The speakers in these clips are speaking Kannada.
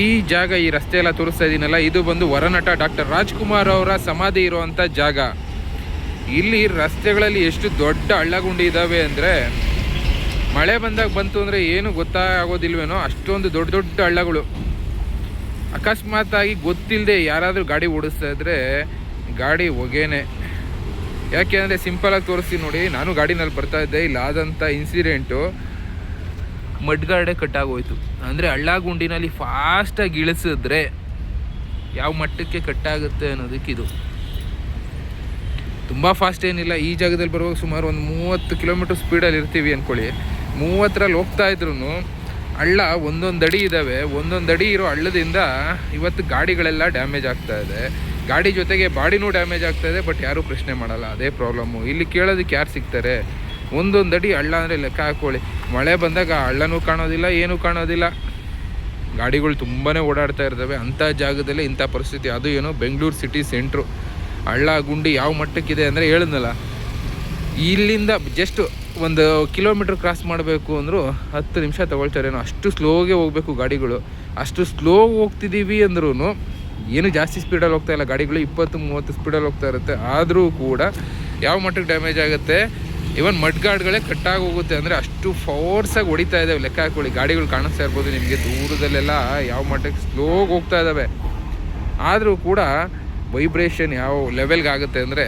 ಈ ಜಾಗ ಈ ರಸ್ತೆ ಎಲ್ಲ ತೋರಿಸ್ತಾ ಇದೀನಲ್ಲ, ಇದು ಬಂದು ವರನಟ ಡಾಕ್ಟರ್ ರಾಜ್ಕುಮಾರ್ ಅವರ ಸಮಾಧಿ ಇರುವಂತ ಜಾಗ. ಇಲ್ಲಿ ರಸ್ತೆಗಳಲ್ಲಿ ಎಷ್ಟು ದೊಡ್ಡ ಹಳ್ಳಗುಂಡಿ ಇದ್ದಾವೆ ಅಂದರೆ, ಮಳೆ ಬಂದಾಗ ಬಂತು ಅಂದರೆ ಏನು ಗೊತ್ತಾಗೋದಿಲ್ವೇನೋ, ಅಷ್ಟೊಂದು ದೊಡ್ಡ ದೊಡ್ಡ ಹಳ್ಳಗಳು. ಅಕಸ್ಮಾತಾಗಿ ಗೊತ್ತಿಲ್ಲದೆ ಯಾರಾದರೂ ಗಾಡಿ ಓಡಿಸ್ತಾ ಇದ್ರೆ ಗಾಡಿ ಹೊಗೆನೆ. ಯಾಕೆ ಅಂದರೆ ಸಿಂಪಲಾಗಿ ತೋರಿಸ್ತೀನಿ ನೋಡಿ, ನಾನು ಗಾಡಿನಲ್ಲಿ ಬರ್ತಾ ಇದ್ದೆ ಇಲ್ಲಾದಂಥ ಇನ್ಸಿಡೆಂಟು ಮಡ್ಗಾಡೆ ಕಟ್ಟಾಗೋಯ್ತು. ಅಂದರೆ ಹಳ್ಳ ಗುಂಡಿನಲ್ಲಿ ಫಾಸ್ಟಾಗಿ ಇಳಿಸಿದ್ರೆ ಯಾವ ಮಟ್ಟಕ್ಕೆ ಕಟ್ಟಾಗುತ್ತೆ ಅನ್ನೋದಕ್ಕಿದು ತುಂಬ ಫಾಸ್ಟ್ ಏನಿಲ್ಲ. ಈ ಜಾಗದಲ್ಲಿ ಬರುವಾಗ ಸುಮಾರು ಒಂದು ಮೂವತ್ತು ಕಿಲೋಮೀಟರ್ ಸ್ಪೀಡಲ್ಲಿ ಇರ್ತೀವಿ ಅಂದ್ಕೊಳ್ಳಿ ಮೂವತ್ತರಲ್ಲಿ ಹೋಗ್ತಾ ಇದ್ರು ಹಳ್ಳ ಒಂದೊಂದು ಅಡಿ ಇದ್ದಾವೆ ಒಂದೊಂದು ಅಡಿ ಇರೋ ಹಳ್ಳದಿಂದ ಇವತ್ತು ಗಾಡಿಗಳೆಲ್ಲ ಡ್ಯಾಮೇಜ್ ಆಗ್ತಾ ಇದೆ. ಗಾಡಿ ಜೊತೆಗೆ ಬಾಡಿನೂ ಡ್ಯಾಮೇಜ್ ಆಗ್ತಾ ಇದೆ ಬಟ್ ಯಾರೂ ಪ್ರಶ್ನೆ ಮಾಡಲ್ಲ. ಅದೇ ಪ್ರಾಬ್ಲಮ್ಮು ಇಲ್ಲಿ ಕೇಳೋದಕ್ಕೆ ಯಾರು ಸಿಗ್ತಾರೆ? ಒಂದೊಂದು ಅಡಿ ಹಳ್ಳ ಅಂದರೆ ಲೆಕ್ಕ ಹಾಕೊಳ್ಳಿ. ಮಳೆ ಬಂದಾಗ ಹಳ್ಳನೂ ಕಾಣೋದಿಲ್ಲ, ಏನೂ ಕಾಣೋದಿಲ್ಲ. ಗಾಡಿಗಳು ತುಂಬಾ ಓಡಾಡ್ತಾ ಇರ್ತವೆ. ಅಂಥ ಜಾಗದಲ್ಲಿ ಇಂಥ ಪರಿಸ್ಥಿತಿ. ಅದು ಏನು ಬೆಂಗಳೂರು ಸಿಟಿ ಸೆಂಟ್ರು. ಹಳ್ಳ ಗುಂಡಿ ಯಾವ ಮಟ್ಟಕ್ಕಿದೆ ಅಂದರೆ ಹೇಳಿದ್ನಲ್ಲ, ಇಲ್ಲಿಂದ ಜಸ್ಟ್ ಒಂದು ಕಿಲೋಮೀಟ್ರ್ ಕ್ರಾಸ್ ಮಾಡಬೇಕು ಅಂದರೂ ಹತ್ತು ನಿಮಿಷ ತಗೊಳ್ತಾರೇನೋ. ಅಷ್ಟು ಸ್ಲೋಗೆ ಹೋಗಬೇಕು ಗಾಡಿಗಳು. ಅಷ್ಟು ಸ್ಲೋ ಹೋಗ್ತಿದ್ದೀವಿ ಅಂದ್ರೂ ಏನು ಜಾಸ್ತಿ ಸ್ಪೀಡಲ್ಲಿ ಹೋಗ್ತಾ ಇಲ್ಲ. ಗಾಡಿಗಳು ಇಪ್ಪತ್ತು, ಮೂವತ್ತು ಸ್ಪೀಡಲ್ಲಿ ಹೋಗ್ತಾ ಇರುತ್ತೆ. ಆದರೂ ಕೂಡ ಯಾವ ಮಟ್ಟಕ್ಕೆ ಡ್ಯಾಮೇಜ್ ಆಗುತ್ತೆ? ಇವನ್ ಮಡ್ಗಾಡ್ಗಳೇ ಕಟ್ಟಾಗಿ ಹೋಗುತ್ತೆ ಅಂದರೆ ಅಷ್ಟು ಫೋರ್ಸಾಗಿ ಹೊಡಿತಾ ಇದ್ದಾವೆ ಲೆಕ್ಕ ಹಾಕೊಳ್ಳಿ ಗಾಡಿಗಳು ಕಾಣಿಸ್ತಾ ಇರ್ಬೋದು ನಿಮಗೆ, ದೂರದಲ್ಲೆಲ್ಲ ಯಾವ ಮಟ್ಟಕ್ಕೆ ಸ್ಲೋಗಿ ಹೋಗ್ತಾ ಇದ್ದಾವೆ ಆದರೂ ಕೂಡ ವೈಬ್ರೇಷನ್ ಯಾವ ಲೆವೆಲ್ಗೆ ಆಗುತ್ತೆ ಅಂದರೆ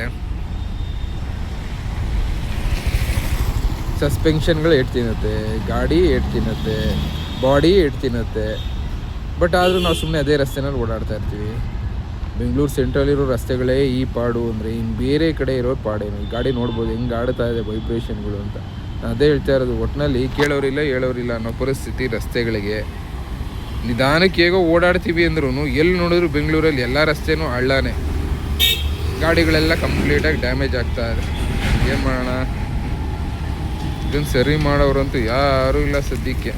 ಸಸ್ಪೆನ್ಷನ್ಗಳು ಎಟ್ ತಿನ್ನುತ್ತೆ, ಗಾಡಿ ಎಟ್ ತಿನ್ನುತ್ತೆ ಬಾಡಿ ಎಟ್ ತಿನ್ನುತ್ತೆ. ಬಟ್ ಆದರೂ ನಾವು ಸುಮ್ಮನೆ ಅದೇ ರಸ್ತೆನಲ್ಲಿ ಓಡಾಡ್ತಾ ಇರ್ತೀವಿ. ಬೆಂಗಳೂರು ಸೆಂಟ್ರಲ್ಲಿರೋ ರಸ್ತೆಗಳೇ ಈ ಪಾಡು ಅಂದರೆ ಇನ್ನು ಬೇರೆ ಕಡೆ ಇರೋ ಪಾಡೇನು. ಈ ಗಾಡಿ ನೋಡ್ಬೋದು, ಹೆಂಗೆ ಆಡ್ತಾ ಇದೆ ವೈಬ್ರೇಷನ್ಗಳು ಅಂತ. ಅದೇ ಹೇಳ್ತಾ ಇರೋದು ಒಟ್ಟಿನಲ್ಲಿ ಕೇಳೋರಿಲ್ಲ, ಹೇಳೋರಿಲ್ಲ ಅನ್ನೋ ಪರಿಸ್ಥಿತಿ ರಸ್ತೆಗಳಿಗೆ. ನಿಧಾನಕ್ಕೆ ಹೇಗೋ ಓಡಾಡ್ತೀವಿ ಅಂದ್ರೂ ಎಲ್ಲಿ ನೋಡಿದ್ರು ಬೆಂಗಳೂರಲ್ಲಿ ಎಲ್ಲ ರಸ್ತೆನೂ ಹಳ್ಳಾನೆ ಗಾಡಿಗಳೆಲ್ಲ ಕಂಪ್ಲೀಟಾಗಿ ಡ್ಯಾಮೇಜ್ ಆಗ್ತಾ ಇದೆ. ಏನು ಮಾಡೋಣ? ಇದನ್ನು ಸರಿ ಮಾಡೋರಂತೂ ಯಾರೂ ಇಲ್ಲ ಸದ್ಯಕ್ಕೆ.